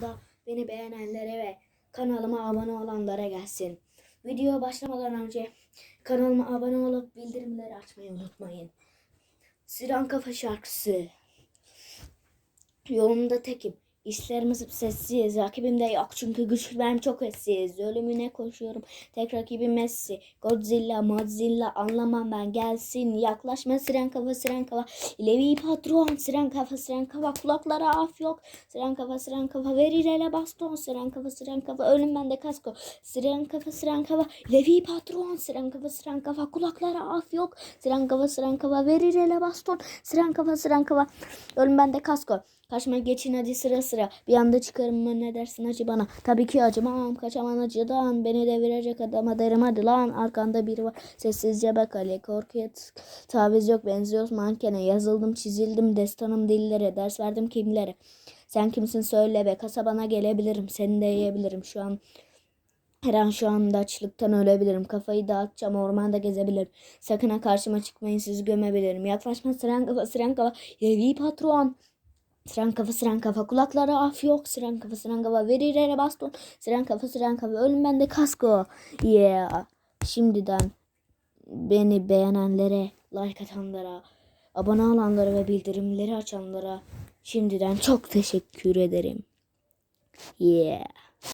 da beni beğenenlere ve kanalıma abone olanlara gelsin. Video başlamadan önce kanalıma abone olup bildirimleri açmayı unutmayın. Siren Kafa şarkısı. Yolumda tekim. İşlerimiz sessiz. Rakibim de yok çünkü güçlerim çok eşsiz. Ölümüne koşuyorum. Tek rakibim Messi. Godzilla, Mozilla anlamam ben. Gelsin yaklaşma siren kafa siren kafa. Levi patron siren kafa siren kafa. Kulaklara af yok. Siren kafa siren kafa. Verir ele baston. Siren kafa siren kafa. Ölüm bende kasko. Siren kafa siren kafa. Levi patron siren kafa siren kafa. Kulaklara af yok. Siren kafa siren kafa. Verir ele baston. Siren kafa siren kafa. Ölüm bende kasko. Kaçma geçin hadi sıra sıra. Bir anda çıkarım mı ne dersin acı bana. Tabii ki acımam. Kaçaman acıdan. Beni devirecek adama derim hadi lan. Arkanda biri var. Sessizce bak Ali. Korkuya taviz yok. Benziyoruz mankene. Yazıldım çizildim. Destanım dillere. Ders verdim kimlere. Sen kimsin söyle be. Kasabana gelebilirim. Seni de yiyebilirim. Şu an her an şu anda açlıktan ölebilirim. Kafayı dağıtacağım, ormanda gezebilirim. Sakın ha karşıma çıkmayın, sizi gömebilirim. Yaklaşma sıran kafa, sıran kafa. Yevi patron. Sıran kafa, sıran kafa. Kulaklara af yok. Sıran kafa, sıran kafa. Verir ele baston. Sıran kafa, sıran kafa. Ölüm bende kasko. Yeah. Şimdiden beni beğenenlere, like atanlara, abone olanlara ve bildirimleri açanlara şimdiden çok teşekkür ederim. Yeah.